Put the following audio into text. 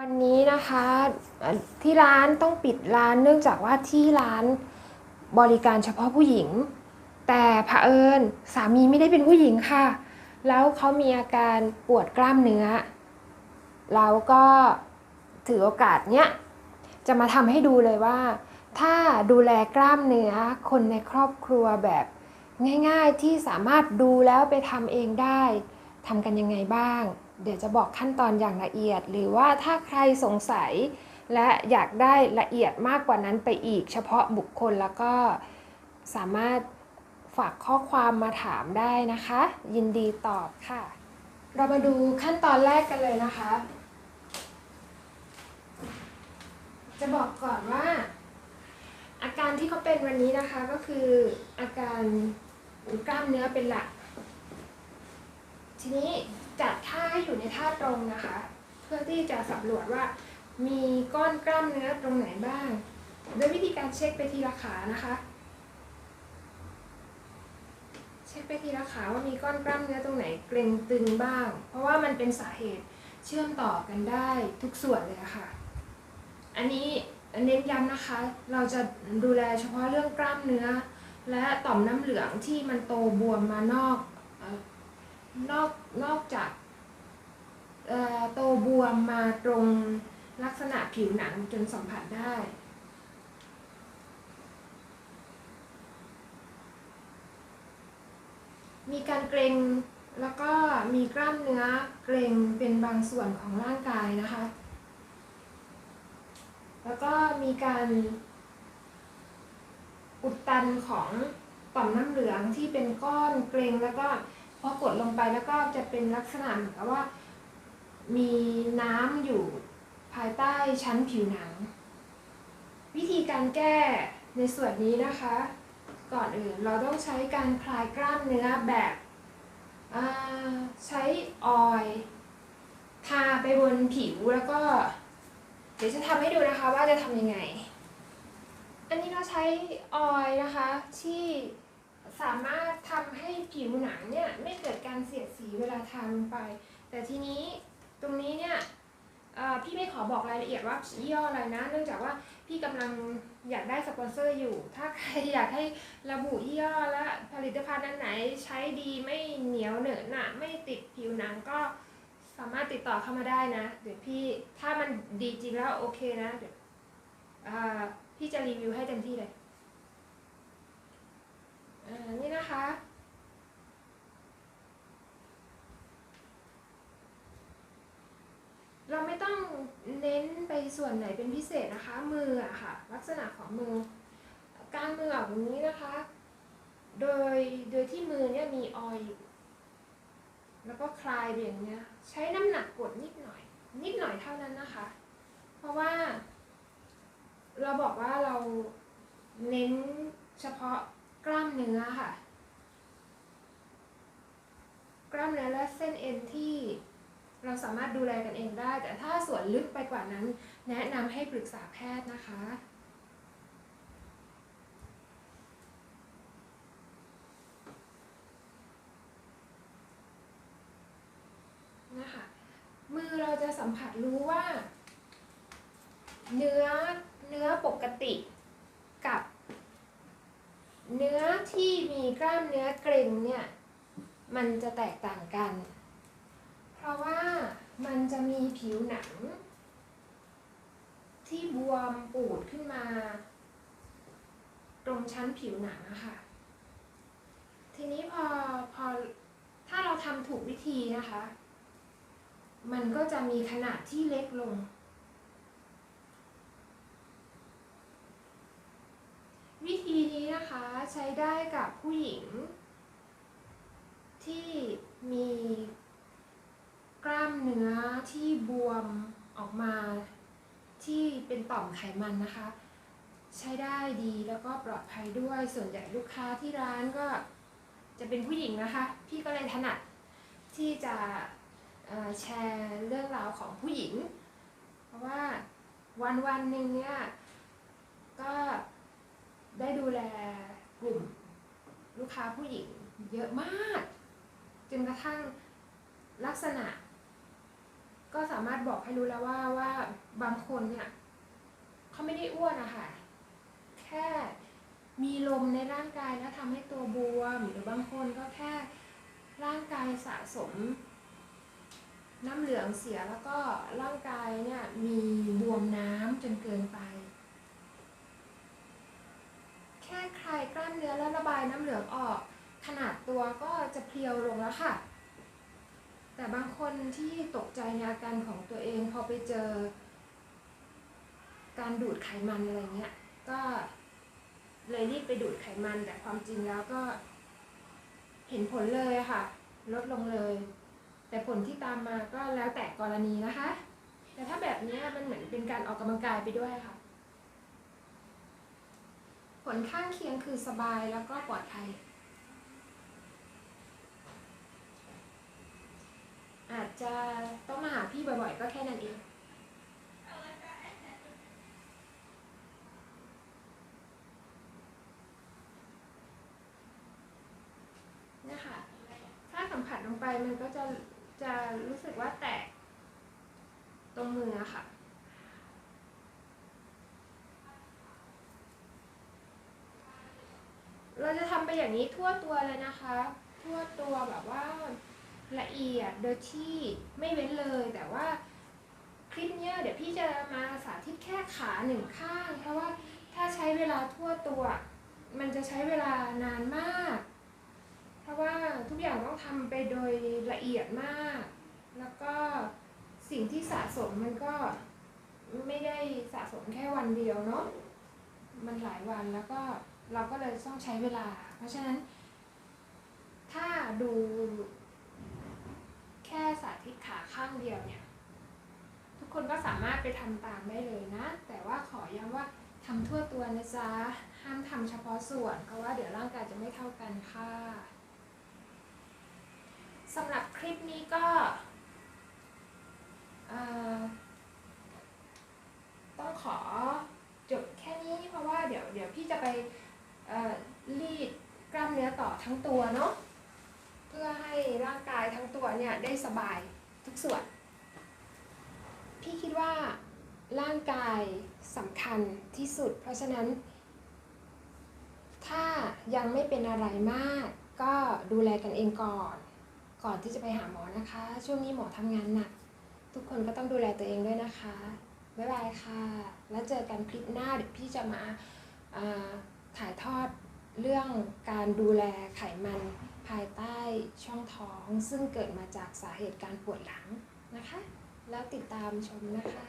วันนี้นะคะที่ร้านต้องปิดร้านเนื่องจากว่าที่ร้านบริการเฉพาะผู้หญิง แต่เผอิญสามีไม่ได้เป็นผู้หญิงค่ะ แล้วเขามีอาการปวดกล้ามเนื้อแล้วก็ถือโอกาสเนี้ยจะมาทำให้ดูเลยว่า ถ้าดูแลกล้ามเนื้อคนในครอบครัวแบบง่ายๆที่สามารถดูแล้วไปทำเองได้ทำกันยังไงบ้าง เดี๋ยวจะบอกขั้นตอนอย่างละเอียด หรือว่าถ้าใครสงสัย และอยากได้ละเอียดมากกว่านั้นไปอีก เฉพาะบุคคลแล้วก็สามารถฝากข้อความมาถามได้นะคะ ยินดีตอบค่ะ เรามาดูขั้นตอนแรกกันเลยนะคะ จะบอกก่อนว่า อาการที่เขาเป็นวันนี้นะคะก็คืออาการกล้ามเนื้อเป็นหลัก ทีนี้จัดท่าให้อยู่ในท่าตรงนะคะ เพื่อที่จะสำรวจว่ามีก้อนกล้ามเนื้อตรงไหนบ้าง โดยวิธีการเช็คไปทีละขานะคะ เช็คไปทีละขาว่ามีก้อนกล้ามเนื้อตรงไหนเกร็งตึงบ้าง เพราะว่ามันเป็นสาเหตุเชื่อมต่อกันได้ทุกส่วนเลยะค่ะ อันนี้เน้นย้ำนะคะ เราจะดูแลเฉพาะเรื่องกล้ามเนื้อ และต่อมน้ำเหลืองที่มันโตบวมมานอก นอกนอกจากโตบวมมาตรงลักษณะผิวหนังจนสัมผัสได้ มีการเกรงแล้วก็มีกล้ามเนื้อเกรงเป็นบางส่วนของร่างกายนะคะ แล้วก็มีการอุดตันของต่อมน้ำเหลืองที่เป็นก้อนเกรงแล้วก็ พอกดลงไปแล้วก็จะเป็นลักษณะเหมือนกับว่า มีน้ำอยู่ภายใต้ชั้นผิวหนัง วิธีการแก้ในส่วนนี้นะคะ ก่อนอื่นเราต้องใช้การคลายกล้ามเนื้อแบบใช้ออยล์ทาไปบนผิวแล้วก็ เดี๋ยวจะทำให้ดูนะคะว่าจะทำยังไง อันนี้เราใช้ออยล์นะคะที่ สามารถทำให้ผิวหนังเนี่ยไม่เกิดการเสียดสีเวลาทาลงไป แต่ทีนี้ตรงนี้เนี่ยพี่ไม่ขอบอกรายละเอียดว่ายี่ห้ออะไรนะ เนื่องจากว่าพี่กำลังอยากได้สปอนเซอร์อยู่ ถ้าใครอยากให้ระบุยี่ห้อและผลิตภัณฑ์อันไหนใช้ดีไม่เหนียวเหนอะหนะไม่ติดผิวหนังก็สามารถติดต่อเข้ามาได้นะ เดี๋ยวพี่ถ้ามันดีจริงแล้วโอเคนะเดี๋ยวพี่จะรีวิวให้เต็มที่เลย อ่านี่นะคะ เราไม่ต้องเน้นไปส่วนไหนเป็นพิเศษนะคะ มืออะค่ะ ลักษณะของมือ การมือแบบนี้นะคะ โดยโดยที่มือเนี่ยมีออยอยู่แล้วก็คลายไปอย่างเงี้ย ใช้น้ำหนักกดนิดหน่อย นิดหน่อยเท่านั้นนะคะ เพราะว่า เราบอกว่าเราเน้นเฉพาะ กล้ามเนื้อค่ะ กล้ามเนื้อและเส้นเอ็นที่เราสามารถดูแลกันเองได้ แต่ถ้าส่วนลึกไปกว่านั้น แนะนำให้ปรึกษาแพทย์นะคะ นะคะ มือเราจะสัมผัสรู้ว่า เนื้อเนื้อปกติ เนื้อที่มีกล้ามเนื้อเกร็งเนี่ย มันจะแตกต่างกัน เพราะว่ามันจะมีผิวหนัง ที่บวมปูดขึ้นมา ตรงชั้นผิวหนังอะค่ะ ทีนี้พอพอถ้าเราทำถูกวิธีนะคะ มันก็จะมีขนาดที่เล็กลง วิธีนี้นะคะใช้ได้กับผู้หญิง ที่มีกล้ามเนื้อที่บวมออกมาที่เป็นต่อมไขมันนะคะ ใช้ได้ดีแล้วก็ปลอดภัยด้วยส่วนใหญ่ลูกค้าที่ร้านก็จะเป็นผู้หญิงนะคะ พี่ก็เลยถนัดที่จะแชร์เรื่องราวของผู้หญิง เพราะว่าวันวันหนึ่งเนี่ยก็ ได้ดูแลกลุ่มลูกค้าผู้หญิงเยอะมาก จนกระทั่งลักษณะ ก็สามารถบอกให้รู้แล้วว่าว่าบางคนเนี่ยเขาไม่ได้อ้วนอะค่ะแค่มีลมในร่างกายแล้วทำให้ตัวบวม หรือบางคนก็แค่ร่างกายสะสม น้ำเหลืองเสียแล้วก็ร่างกายเนี่ยมีบวมน้ำจนเกินไป แค่คลายกล้าม เนื้อแล้วระบายน้ำเหลืองออก ขนาดตัวก็จะเพรียวลงแล้วค่ะ แต่บางคนที่ตกใจในอาการของตัวเองพอไปเจอ การดูดไขมันอะไรเงี้ย ก็เลยรีบไปดูดไขมันแต่ความจริงแล้วก็ เห็นผลเลยค่ะ ลดลงเลย แต่ผลที่ตามมาก็แล้วแต่กรณีนะคะ แต่ถ้าแบบนี้มันเหมือนเป็นการออกกำลังกายไปด้วยค่ะ ผลข้างเคียงคือสบายแล้วก็ปลอดภัย อาจจะต้องมาหาพี่บ่อยๆ ก็แค่นั้นเองเนี่ยค่ะถ้าสัมผัสลงไปมันก็จะจะรู้สึกว่าแตกตรงมืออะค่ะ เราจะทำไปอย่างนี้ทั่วตัวเลยนะคะ ทั่วตัวแบบว่าละเอียดโดยที่ไม่เว้นเลยแต่ว่าคลิปเนี้ยเดี๋ยวพี่จะมาสาธิตแค่ขาหนึ่งข้าง เพราะว่าถ้าใช้เวลาทั่วตัว มันจะใช้เวลานานมาก เพราะว่าทุกอย่างต้องทำไปโดยละเอียดมาก แล้วก็สิ่งที่สะสมมันก็ไม่ได้สะสมแค่วันเดียวเนาะมันหลายวันแล้วก็ เราก็เลยต้องใช้เวลา เพราะฉะนั้น ถ้าดูแค่สาธิตขาข้างเดียวเนี่ย ทุกคนก็สามารถไปทำตามได้เลยนะ แต่ว่าขอย้ำว่าทำทั่วตัวนะจ๊ะ ห้ามทำเฉพาะส่วน เพราะว่าเดี๋ยวร่างกายจะไม่เท่ากันค่ะสำหรับคลิปนี้ก็ต้องขอจบแค่นี้เพราะว่าเดี๋ยวเดี๋ยวพี่จะไปเอ่อรีดกล้ามเนื้อ ต่อทั้งตัวเนาะเพื่อให้ร่างกายทั้งตัวเนี่ยได้สบายทุกส่วน พี่คิดว่าร่างกายสำคัญที่สุด เพราะฉะนั้น ถ้ายังไม่เป็นอะไรมาก ก็ดูแลกันเองก่อน ก่อนที่จะไปหาหมอนะคะ ช่วงนี้หมอทำงานหนัก ทุกคนก็ต้องดูแลตัวเองด้วยนะคะ บ๊ายบายค่ะ แล้วเจอกันคลิปหน้าเดี๋ยวพี่จะมาาถ่ายทอด เรื่องการดูแลไขมันภายใต้ช่องท้อง ซึ่งเกิดมาจากสาเหตุการปวดหลังนะคะ แล้วติดตามชมนะคะ